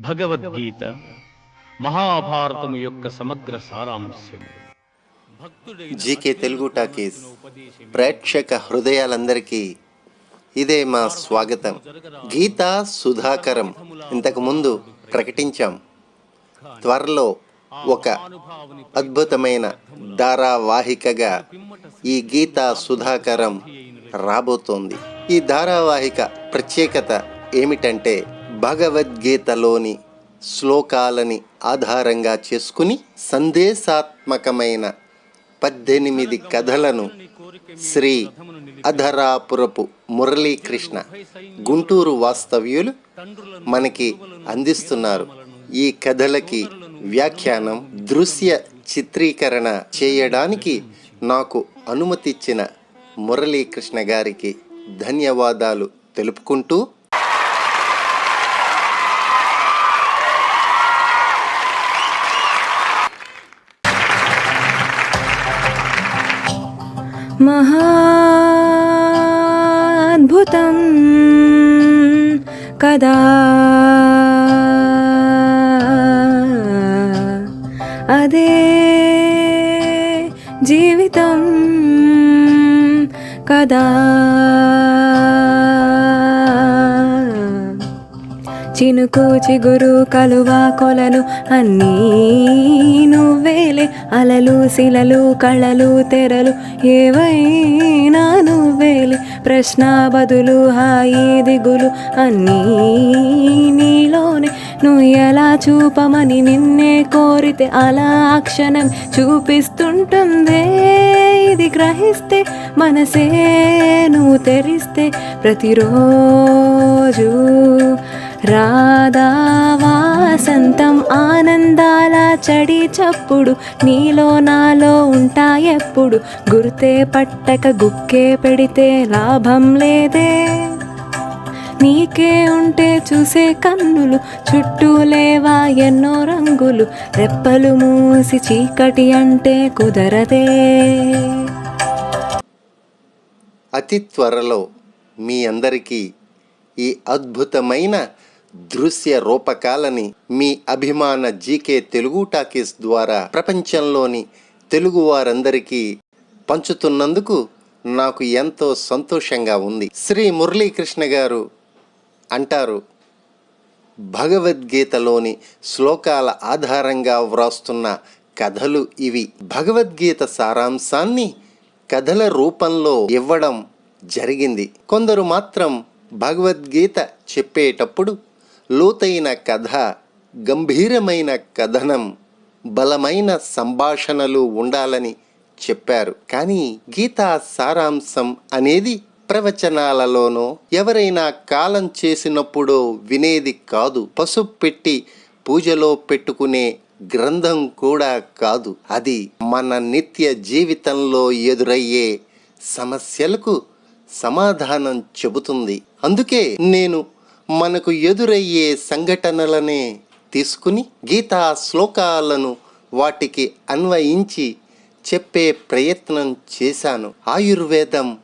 భగవద్గీత మహాభారతం యొక్క సమగ్ర సారాంశం. జీకే తెలుగు టాకీస్ ప్రేక్షక హృదయాలందరికీ ఇదే మా స్వాగతం. గీతా సుధాకరం ఇంతకు ముందు ప్రకటించాం. త్వరలో ఒక అద్భుతమైన ధారావాహికగా ఈ గీతా సుధాకరం రాబోతోంది. ఈ ధారావాహిక ప్రత్యేకత ఏమిటంటే భగవద్గీతలోని శ్లోకాలని ఆధారంగా చేసుకుని సందేశాత్మకమైన పద్దెనిమిది కథలను శ్రీ అధరాపురపు మురళీకృష్ణ గుంటూరు వాస్తవ్యులు మనకి అందిస్తున్నారు. ఈ కథలకి వ్యాఖ్యానం దృశ్య చిత్రీకరణ చేయడానికి నాకు అనుమతిచ్చిన మురళీకృష్ణ గారికి ధన్యవాదాలు తెలుపుకుంటూ महाद्भुतं कदा अदे जीवितं कदा చినుకు చిగురు కలువ కొలను అన్నీ నువ్వేలే అలలు శిలలు కళలు తెరలు ఏవైనా నువ్వేలే. ప్రశ్న బదులు హాయి దిగులు అన్నీ నీలోనే. నువ్వు ఎలా చూపమని నిన్నే కోరితే అలా క్షణం చూపిస్తుంటుందే. ఇది గ్రహిస్తే మనసే నువ్వు తెరిస్తే ప్రతిరోజు రాధా వాసంతం ఆనందాల చడి చప్పుడు నీలో నాలో ఉంటాయెప్పుడు గుర్తే పట్టక గుక్కే పెడితే లాభం లేదే. నీకే ఉంటే చూసే కన్నులు చుట్టూ లేవా ఎన్నో రంగులు రెప్పలు మూసి చీకటి అంటే కుదరదే. అతి త్వరలో మీ అందరికీ ఈ అద్భుతమైన దృశ్య రూపకాలని మీ అభిమాన జీకే తెలుగు టాకీస్ ద్వారా ప్రపంచంలోని తెలుగు వారందరికీ పంచుతున్నందుకు నాకు ఎంతో సంతోషంగా ఉంది. శ్రీ మురళీకృష్ణ గారు అంటారు భగవద్గీతలోని శ్లోకాల ఆధారంగా వ్రాస్తున్న కథలు ఇవి. భగవద్గీత సారాంశాన్ని కథల రూపంలో ఇవ్వడం జరిగింది. కొందరు మాత్రం భగవద్గీత చెప్పేటప్పుడు లోతైన కథ గంభీరమైన కథనం బలమైన సంభాషణలు ఉండాలని చెప్పారు. కానీ గీతా సారాంశం అనేది ప్రవచనాలలోనో ఎవరైనా కాలం చేసినప్పుడో వినేది కాదు. పసుపు పెట్టి పూజలో పెట్టుకునే గ్రంథం కూడా కాదు. అది మన నిత్య జీవితంలో ఎదురయ్యే సమస్యలకు సమాధానం చెబుతుంది. అందుకే నేను మనకు ఎదురయ్యే సంఘటనలనే తీసుకుని గీతా శ్లోకాలను వాటికి అన్వయించి చెప్పే ప్రయత్నం చేశాను. ఆయుర్వేదం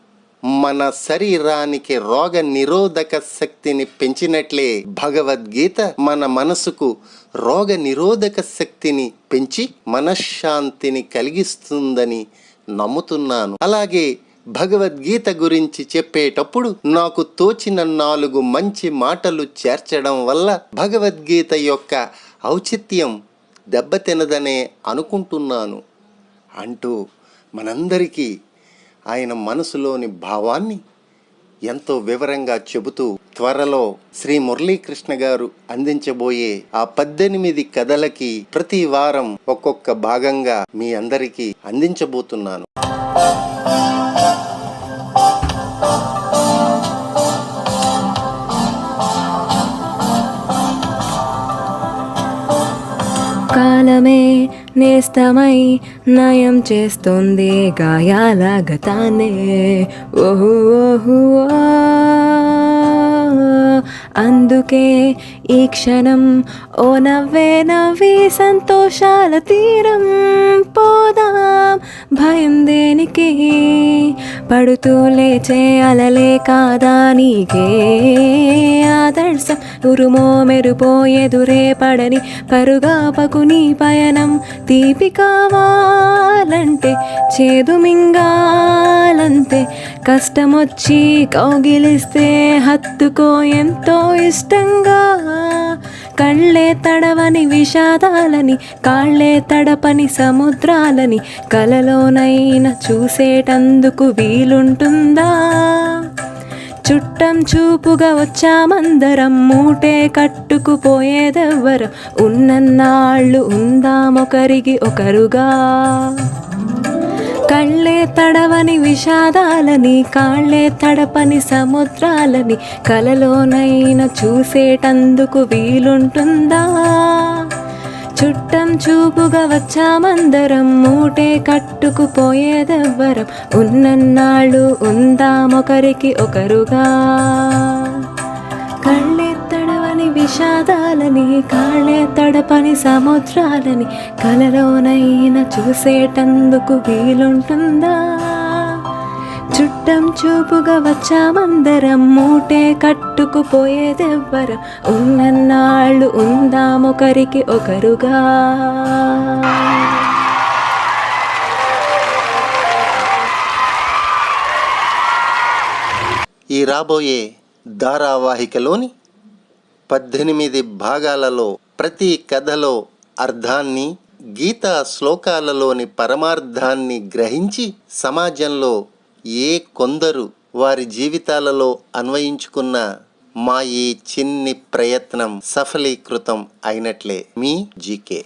మన శరీరానికి రోగ నిరోధక శక్తిని పెంచినట్లే భగవద్గీత మన మనసుకు రోగ నిరోధక శక్తిని పెంచి మనశ్శాంతిని కలిగిస్తుందని నమ్ముతున్నాను. అలాగే భగవద్గీత గురించి చెప్పేటప్పుడు నాకు తోచిన నాలుగు మంచి మాటలు చేర్చడం వల్ల భగవద్గీత యొక్క ఔచిత్యం దెబ్బతినదనే అనుకుంటున్నాను. అంటూ మనందరికీ ఆయన మనసులోని భావాన్ని ఎంతో వివరంగా చెబుతూ త్వరలో శ్రీ మురళీకృష్ణ గారు అందించబోయే ఆ పద్దెనిమిది కథలకి ప్రతి వారం ఒక్కొక్క భాగంగా మీ అందరికీ అందించబోతున్నాను. నేస్తమై నయం చేస్తుంది గాయాల గతానే. ఓహు ఓహు ఆ. అందుకే ఈ క్షణం ఓ నవ్వే నవ్వి సంతోషాల తీరం పోదాం. భయం దేనికి? పడుతూ లేచే అలలే కాదా నీకే? ఆదర్శం ఉరుమో మెరుపో ఎదురే పడని పరుగాపకు నీ పయనం తీపి కావాలంటే చేదు మింగాలంతే కష్టమొచ్చి కౌగిలిస్తే హత్తుకో ఎంతో ఇష్టంగా. కళ్ళే తడవని విషాదాలని కాళ్ళే తడపని సముద్రాలని కలలోనైనా చూసేటందుకు వీలుంటుందా? చుట్టం చూపుగా వచ్చామందరం మూటే కట్టుకుపోయేదెవ్వరు? ఉన్నన్నాళ్ళు ఉందామొకరికి ఒకరుగా. కళ్ళే తడవని విషాదాలని కాళ్ళే తడపని సముద్రాలని కలలోనైనా చూసేటందుకు వీలుంటుందా? చుట్టం చూపుగా వచ్చామందరం మూటే కట్టుకుపోయేదెవ్వరం ఉన్నన్నాళ్ళు ఉందామొకరికి ఒకరుగా. కళ్ళే తడవని విషాదాలని కాళ్ళే తడపని సముద్రాలని కలలోనై చూసేటందుకు వీలుంటుందా? చుట్టం చూపుగా వచ్చామందరం మూటే కట్టుకుపోయేదెవ్వరం? ఉన్నన్నాళ్ళు ఉందామొకరికి ఒకరుగా. ఈ రాబోయే ధారావాహికలోని పద్దెనిమిది భాగాలలో ప్రతి కథలో అర్థాన్ని గీతా శ్లోకాలలోని పరమార్థాన్ని గ్రహించి సమాజంలో ఏ కొందరు వారి జీవితాలలో అన్వయించుకున్న మా ఈ చిన్ని ప్రయత్నం సఫలీకృతం అయినట్లే. మీ జీకే